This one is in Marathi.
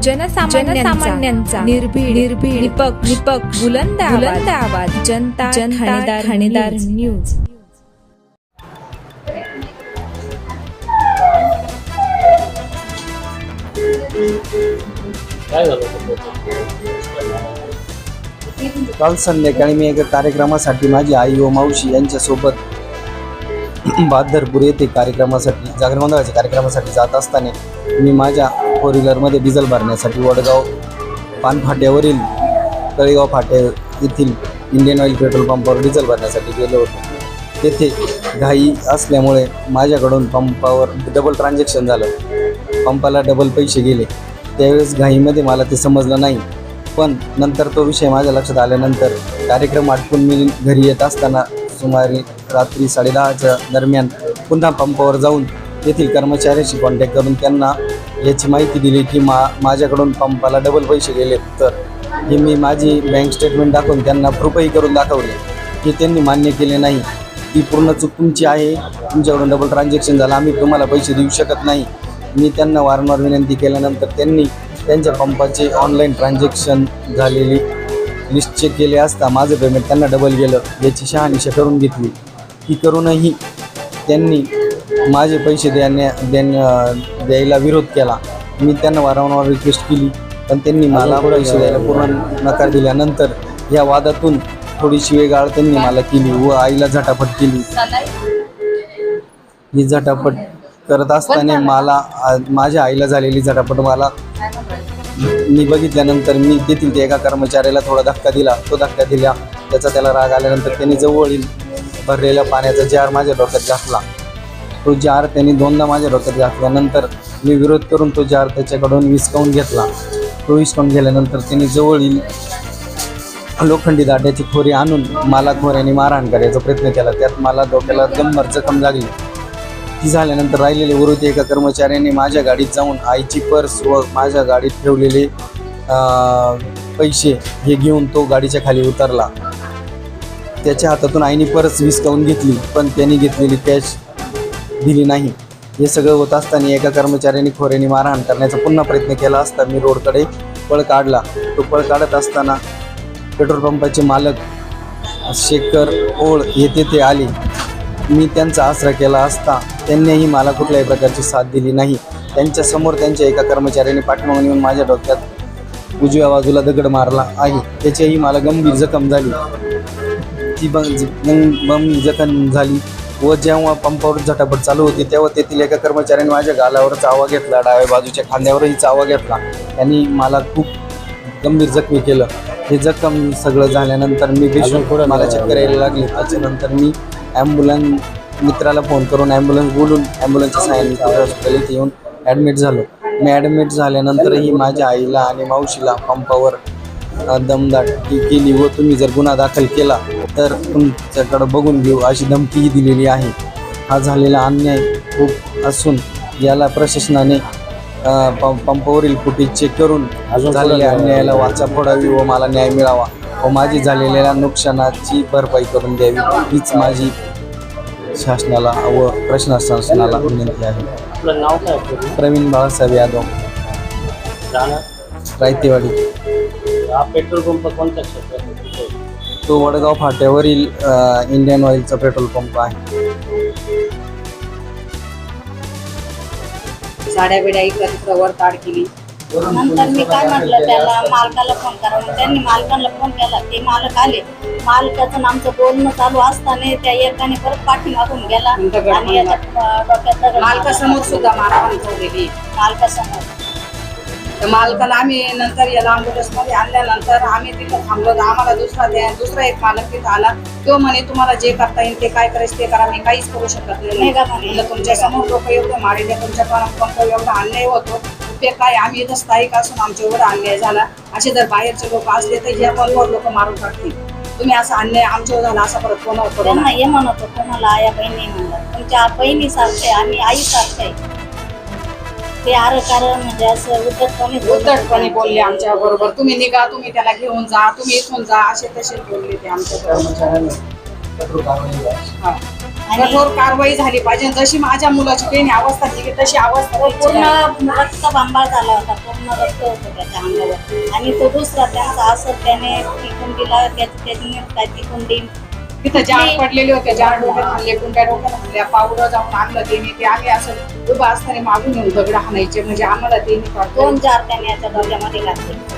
जनसामान्यांचा निर्भीड निर्भीड निपक्ष निपक्ष बुलंद बुलंद आवाज. जनता जनता ठाणेदार न्यूज. काय झालं? होतं? काल संध्याकाळी मी एका कार्यक्रमासाठी माझी आई व मावशी यांच्यासोबत बहादरपूर येथे कार्यक्रमासाठी जागरण गोंधळाच्या कार्यक्रमासाठी जात असताना मी माझ्या फोर व्हीलरमध्ये डिझेल भरण्यासाठी वडगाव पानफाट्यावरील तळेगाव फाट्या येथील इंडियन ऑइल पेट्रोल पंपावर डिझेल भरण्यासाठी गेलो होतो. तेथे घाई असल्यामुळे माझ्याकडून पंपावर डबल ट्रान्झॅक्शन झालं. पंपाला डबल पैसे गेले. त्यावेळेस घाईमध्ये मला ते समजलं नाही. पण नंतर तो विषय माझ्या लक्षात आल्यानंतर कार्यक्रम आटपून मी घरी येत असताना सुमारे रात्री साडेदहाच्या दरम्यान पुन्हा पंपावर जाऊन येथील कर्मचाऱ्याशी कॉन्टॅक्ट करून त्यांना याची माहिती दिली की मा माझ्याकडून पंपाला डबल पैसे गेले. तर हे मी माझी बँक स्टेटमेंट दाखवून त्यांना प्रूफही करून दाखवले हे त्यांनी मान्य केले नाही. ती पूर्ण चूक तुमची आहे. तुमच्याकडून डबल ट्रान्झॅक्शन झालं. आम्ही तुम्हाला पैसे देऊ शकत नाही. मी त्यांना वारंवार विनंती केल्यानंतर त्यांनी त्यांच्या पंपाचे ऑनलाईन ट्रान्झॅक्शन झालेली लिस्ट चेक केले असता माझं पेमेंट त्यांना डबल गेलं. याची शहानिशा करून घेतली. ती करूनही त्यांनी माझे पैसे देण्या देण्या द्यायला विरोध केला. मी त्यांना वारंवार रिक्वेस्ट केली. पण त्यांनी मला पैसे द्यायला पूर्ण नकार दिल्यानंतर या वादातून थोडीशी वेगाळ त्यांनी मला केली व आईला झटापट केली. ही झटापट करत असताना मला माझ्या आईला झालेली झटापट मला मी बघितल्यानंतर मी तेथील एका कर्मचाऱ्याला थोडा धक्का दिला. तो धक्का दिला. त्याचा त्याला राग आल्यानंतर त्याने जवळील भरलेल्या पाण्याचा जार माझ्या डोक्यात घातला. तो जार त्यांनी दोनदा माझ्या डोक्यात घातल्यानंतर मी विरोध करून तो जार त्याच्याकडून विस्कावून घेतला. तो विस्कावून गेल्यानंतर त्यांनी जवळील लोखंडी दाट्याची खोरी आणून मला खोऱ्याने मारहाण करायचा प्रयत्न केला. त्यात मला डोक्याला गंभीर जखम लागली ती झाल्यानंतर राहिलेले उर्वरित एका कर्मचाऱ्याने माझ्या गाडीत जाऊन आईची पर्स व माझ्या गाडीत ठेवलेले पैसे हे घेऊन तो गाडीच्या खाली उतरला. त्याच्या हातातून आईने पर्स विस्कावून घेतली पण त्याने घेतलेली कॅश दिली नाही. हे सगळं होत असताना एका कर्मचाऱ्याने खोऱ्याने मारहाण करण्याचा पुन्हा प्रयत्न केला असता मी रोडकडे पळ काढला. तो पळ काढत असताना पेट्रोल पंपाचे मालक शेखर ओळ येथे ते आले. मी त्यांचा आसरा केला असता त्यांनीही मला कुठल्याही प्रकारची साथ दिली नाही. त्यांच्यासमोर त्यांच्या एका कर्मचाऱ्याने पाठीमागून येऊन माझ्या डोक्यात उजव्या बाजूला दगड मारला आहे. त्याच्याही मला गंभीर जखम झाली. ती बंग गंभीर जखम झाली. व जेव्हा पंपावर झटापट चालू होती तेव्हा तेथील एका कर्मचाऱ्याने माझ्या गालावर चावा घेतला डाव्या बाजूच्या खांद्यावरही चावा घेतला. त्यांनी मला खूप गंभीर जखमी केलं. हे जखम सगळं झाल्यानंतर मी बेशुद्ध मला चक्कर यायला लागली. त्याच्यानंतर मी ॲम्ब्युलन्स मित्राला फोन करून ॲम्ब्युलन्स बोलून ॲम्ब्युलन्सच्या सहाय्याने हॉस्पिटल इथे येऊन ॲडमिट झालो. मी ॲडमिट झाल्यानंतरही माझ्या आईला आणि मावशीला पंपावर दमदाटी केली व तुम्ही जर गुन्हा दाखल केला तर तुमच्याकडं बघून घेऊ अशी धमकीही दिलेली आहे. हा झालेला अन्याय खूप असून याला प्रशासनाने पंपावरील फुटेज चेक करून झालेल्या अन्यायाला वाचा फोडावी व मला न्याय मिळावा व माझी झालेल्या नुकसानाची भरपाई करून द्यावी हीच माझी शासनाला व प्रशासनाला विनंती आहे? प्रवीण बाळासाहेब यादव. रायतेवाडी. हा पेट्रोल पंप कोणत्या क्षेत्रात? तो वडगाव फाट्यावरील अ, इंडियन ऑइलचा पेट्रोल पंप आहे. साड्या बिड्या इकडं वर ताड केली. नंतर मी काय म्हटलं त्याला मालकाला फोन करा. मग त्यांनी मालकाला फोन केला. ते मालक आले. मालकाचं आणि आमचं बोलणं चालू असताना त्या एकाने परत पाठी मागून गेला. आणि याच्या अं, डोक्यात दगड मारला. मालकासमोर सुद्धा ठेवलेली मालकासमोर. तर मालकाला आम्ही नंतर याला ambulance मध्ये आणल्यानंतर आम्ही तिथं थांबलो. तर आम्हाला दुसरा द्या दुसरा एक मालक तिथं आला. तो म्हणे तुम्हाला जे करता येईल ते काय करायचं ते करा. मी काहीच करू शकत नाही? म्हणलं, तुमच्यासमोर लोक एवढं मारले तुमच्या पंप एवढा अन्याय होतो ते काय आम्ही इथं स्थायिक असून आमच्या एवढा अन्याय झाला. असे जर बाहेरचे लोक असले तर या पंपावर लोक मारून टाकतील? तुम्ही असा अन्याय आमच्यावर झाला असा परत कोणावर करू. हे म्हणत होतो मला आया बहिणी म्हणलं तुमच्या बहिणी सारखे आम्ही आई सारखे ते आर कारण म्हणजे असं उद्धटपणे उद्धटपणे. बोलले आमच्या बरोबर. तुम्ही निघा तुम्ही त्याला घेऊन जा तुम्ही इथून जा असे तसे बोलले ते आमच्या बरोबर कठोर कारवाई हा. आणि कठोर कारवाई झाली पाहिजे. जशी माझ्या मुलाची त्यांनी अवस्था केली तशी अवस्था पूर्ण रक्त बांबाळ झाला होता पूर्ण रक्त होतं त्याच्या अंगावर. आणि तो दुसरा त्यांचा असं त्याने ती कुंडीला त्याची त्याची ती कुंडी तिथं जार पडलेले होते जार डोक्यात हल्ले कुंड्या डोक्यात हल्ल्या पावडं जाऊन आणलं त्यांनी ते आम्ही असं उभं असताना मागून येऊन दगड हाणायचे म्हणजे आम्हाला त्यांनी दोन जार त्याने याच्या डोक्यामध्ये घातले.